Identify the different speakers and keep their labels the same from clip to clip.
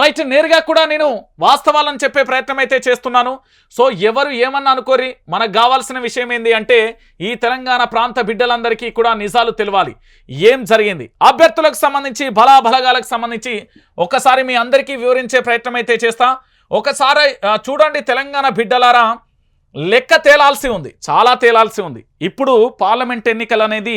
Speaker 1: Right నేరుగా కూడా నేను వాస్తవాలను చెప్పే ప్రయత్నం అయితే చేస్తున్నాను. సో ఎవరు ఏమన్నా అనుకోరి మనకు కావాల్సిన విషయం ఏంది అంటే ఈ తెలంగాణ ప్రాంత బిడ్డలందరికీ కూడా నిజాలు తెలవాలి. ఏం జరిగింది? అభ్యర్థులకు సంబంధించి బలాబలగాలకు సంబంధించి ఒకసారి మీ అందరికీ వివరించే ప్రయత్నం అయితే చేస్తా. ఒకసారి చూడండి తెలంగాణ బిడ్డలారా లెక్క తేలాల్సి ఉంది. చాలా తేలాల్సి ఉంది. ఇప్పుడు పార్లమెంట్ ఎన్నికలు అనేది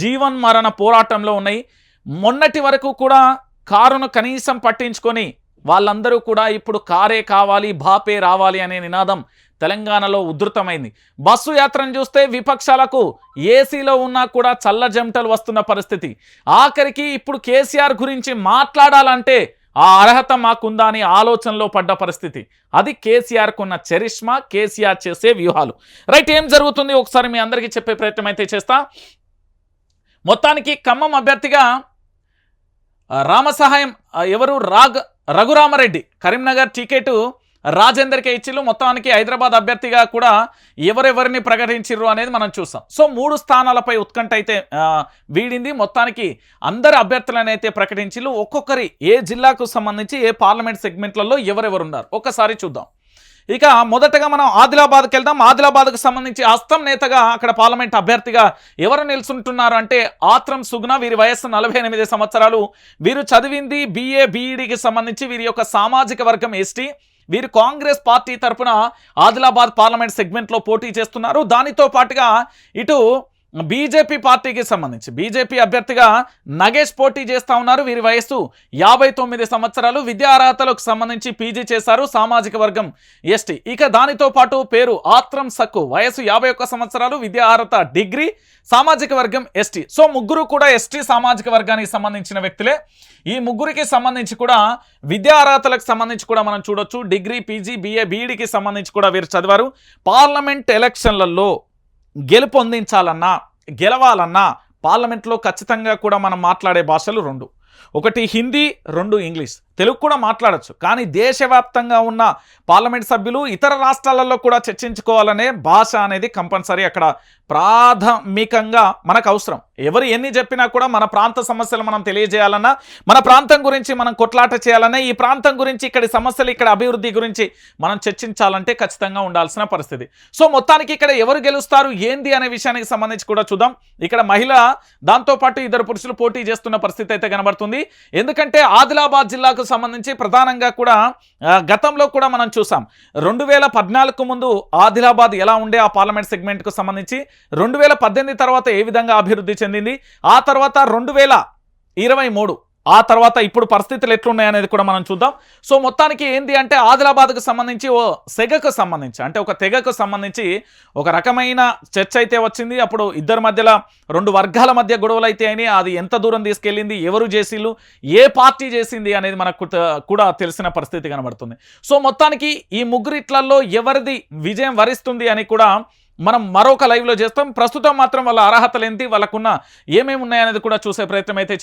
Speaker 1: జీవన్ మరణ పోరాటంలో ఉన్నాయి. మొన్నటి వరకు కూడా కారును కనీసం పట్టించుకొని వాళ్ళందరూ కూడా ఇప్పుడు కారే కావాలి బాపే రావాలి అనే నినాదం తెలంగాణలో ఉధృతమైంది. బస్సు యాత్రను చూస్తే విపక్షాలకు ఏసీలో ఉన్నా కూడా చల్ల జంటలు వస్తున్న పరిస్థితి. ఆఖరికి ఇప్పుడు కేసీఆర్ గురించి మాట్లాడాలంటే ఆ అర్హత మాకుందా అని ఆలోచనలో పడ్డ పరిస్థితి. అది కేసీఆర్కు ఉన్న చరిష్మా కేసీఆర్ చేసే వ్యూహాలు. రైట్ ఏం జరుగుతుంది? ఒకసారి మీ అందరికీ చెప్పే ప్రయత్నం అయితే చేస్తా. మొత్తానికి ఖమ్మం అభ్యర్థిగా రామ సహాయం ఎవరు? రాగ్ రఘురామరెడ్డి. కరీంనగర్ టికెట్ రాజేందర్కే ఇచ్చిళ్ళు. మొత్తానికి హైదరాబాద్ అభ్యర్థిగా కూడా ఎవరెవరిని ప్రకటించిర్రు అనేది మనం చూస్తాం. సో మూడు స్థానాలపై ఉత్కంఠ అయితే వీడింది. మొత్తానికి అందరు అభ్యర్థులను అయితే ప్రకటించిళ్ళు. ఒక్కొక్కరి ఏ జిల్లాకు సంబంధించి ఏ పార్లమెంట్ సెగ్మెంట్లలో ఎవరెవరు ఉన్నారు ఒక్కసారి చూద్దాం. ఇక మొదటగా మనం ఆదిలాబాద్కి వెళ్దాం. ఆదిలాబాద్కు సంబంధించి హస్తం నేతగా అక్కడ పార్లమెంట్ అభ్యర్థిగా ఎవరు నిల్చుంటున్నారు అంటే ఆత్రం సుగ్న. వీరి వయస్సు నలభై సంవత్సరాలు. వీరు చదివింది బీఏ బీఈడికి సంబంధించి వీరి యొక్క సామాజిక వర్గం ఎస్టీ వీరు కాంగ్రెస్ పార్టీ తరపున ఆదిలాబాద్ పార్లమెంట్ సెగ్మెంట్లో పోటీ చేస్తున్నారు. దానితో పాటుగా ఇటు బీజేపీ పార్టీకి సంబంధించి. బీజేపీ అభ్యర్థిగా నగేష్ పోటీ చేస్తా ఉన్నారు. వీరి వయస్సు యాభై తొమ్మిది సంవత్సరాలు. విద్యా అర్హతలకు సంబంధించి పీజీ చేశారు సామాజిక వర్గం ఎస్టీ. ఇక దానితో పాటు పేరు ఆత్రం సక్కు. వయసు యాభై ఒక్క సంవత్సరాలు. విద్యా అర్హత డిగ్రీ సామాజిక వర్గం ఎస్టీ. సో ముగ్గురు కూడా ఎస్టీ సామాజిక వర్గానికి సంబంధించిన వ్యక్తులే. ఈ ముగ్గురికి సంబంధించి కూడా విద్యా అర్హతలకు సంబంధించి కూడా మనం చూడొచ్చు. డిగ్రీ పీజీ బీఏ బీఈడికి సంబంధించి కూడా వీరు చదివారు. పార్లమెంట్ ఎలక్షన్లలో గెలుపొందించాలన్నా గెలవాలన్నా పార్లమెంట్లో ఖచ్చితంగా కూడా మనం మాట్లాడే భాషలు రెండు. ఒకటి హిందీ రెండు ఇంగ్లీష్. తెలుగు కూడా మాట్లాడొచ్చు కానీ దేశవ్యాప్తంగా ఉన్న పార్లమెంట్ సభ్యులు ఇతర రాష్ట్రాలలో కూడా చర్చించుకోవాలనే భాష అనేది కంపల్సరీ అక్కడ ప్రాథమికంగా మనకు అవసరం. ఎవరు ఎన్ని చెప్పినా కూడా మన ప్రాంత సమస్యలు మనం తెలియజేయాలన్నా మన ప్రాంతం గురించి మనం కొట్లాట చేయాలన్నా ఈ ప్రాంతం గురించి ఇక్కడ సమస్యలు ఇక్కడ అభివృద్ధి గురించి మనం చర్చించాలంటే ఖచ్చితంగా ఉండాల్సిన పరిస్థితి. సో మొత్తానికి ఇక్కడ ఎవరు గెలుస్తారు ఏంది అనే విషయానికి సంబంధించి కూడా చూద్దాం. ఇక్కడ మహిళ దాంతోపాటు ఇద్దరు పురుషులు పోటీ చేస్తున్న పరిస్థితి అయితే కనబడుతుంది. ఎందుకంటే ఆదిలాబాద్ జిల్లాకు సంబంధించి ప్రధానంగా కూడా గతంలో కూడా మనం చూసాం. రెండు వేల పద్నాలుగు ముందు ఆదిలాబాద్ ఎలా ఉండే ఆ పార్లమెంట్ సెగ్మెంట్కు సంబంధించి రెండు వేల పద్దెనిమిది తర్వాత ఏ విధంగా అభివృద్ధి చెందింది ఆ తర్వాత రెండు వేల ఇరవై మూడు ఆ తర్వాత ఇప్పుడు పరిస్థితులు ఎట్లున్నాయనేది కూడా మనం చూద్దాం. సో మొత్తానికి ఏంది అంటే ఆదిలాబాద్కు సంబంధించి ఓ సెగకు సంబంధించి అంటే ఒక తెగకు సంబంధించి ఒక రకమైన చర్చ అయితే వచ్చింది. అప్పుడు ఇద్దరి మధ్యలో రెండు వర్గాల మధ్య గొడవలు అయితే అయినాయి. అది ఎంత దూరం తీసుకెళ్ళింది ఎవరు చేసిళ్ళు ఏ పార్టీ చేసింది అనేది మనకు కూడా తెలిసిన పరిస్థితి కనబడుతుంది. సో మొత్తానికి ఈ ముగ్గురిట్లలో ఎవరిది విజయం వరిస్తుంది అని కూడా మనం మరొక లైవ్లో చేస్తాం. ప్రస్తుతం మాత్రం వాళ్ళ అర్హతలు ఏంటి వాళ్ళకున్న ఏమేమి ఉన్నాయనేది కూడా చూసే ప్రయత్నం అయితే చేద్దాం.